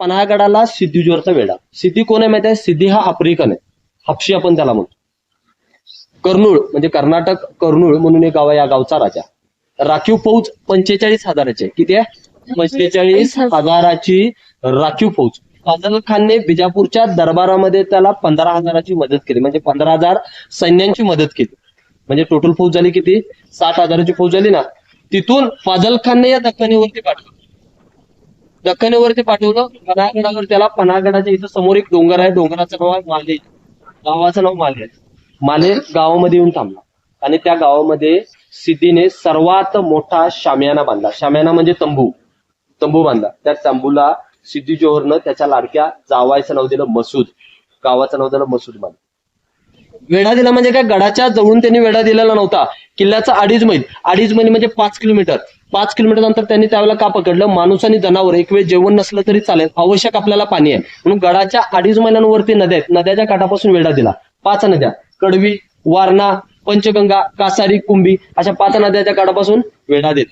पन्हाळगडाला सिद्धीजोरचा वेढा. सिद्धी कोण आहे माहिती आहे सिद्धी हा आफ्रिकन आहे. हापशी आपण त्याला म्हणतो. कर्नूळ म्हणजे कर्नाटक कर्नूळ म्हणून एक गाव आहे या गावचा राजा. राखीव फौज पंचेचाळीस हजाराची आहे. किती आहे? पंचेचाळीस हजाराची राखीव फौज. फाजल खानने बिजापूरच्या दरबारामध्ये त्याला पंधरा हजाराची मदत केली. म्हणजे पंधरा हजार सैन्यांची मदत केली. म्हणजे टोटल फौज झाली किती? साठ हजाराची फौज झाली ना? तिथून फाजल खानने या दख्खनीवरती पाठवली. दख्खनीवरती पाठवलं पन्हागडावर त्याला पन्हागडाच्या इथं समोर एक डोंगर आहे. डोंगराचं नाव आहे माले. गावाचं नाव माले. माले गावामध्ये येऊन थांबला. आणि त्या गावामध्ये सिद्धीने सर्वात मोठा शामियाना बांधला. शामियाना म्हणजे तंबू. तंबू बांधला. त्या तंबूला सिद्धी जोहरनं त्याच्या लाडक्या जावायचं नाव दिलं मसूद. गावाचं नाव दिलं मसूद बांध वेढा दिला म्हणजे काय? गडाच्या जवळून त्यांनी वेढा दिलेला नव्हता. किल्ल्याचा अडीच मैल. अडीच मैल म्हणजे पाच किलोमीटर. पाच किलोमीटर नंतर त्यांनी त्यावेळेला का पकडलं? माणूस आणि जनावर. एक वेळ जेवण नसलं तरी चालेल. आवश्यक आपल्याला पाणी आहे. म्हणून गडाच्या अडीच मैलांवरती नद्या आहेत. नद्याच्या काठापासून वेढा दिला. पाच नद्या. कडवी वारणा पंचगंगा कासारी कुंभी अशा पाच नद्याच्या काठापासून वेढा देत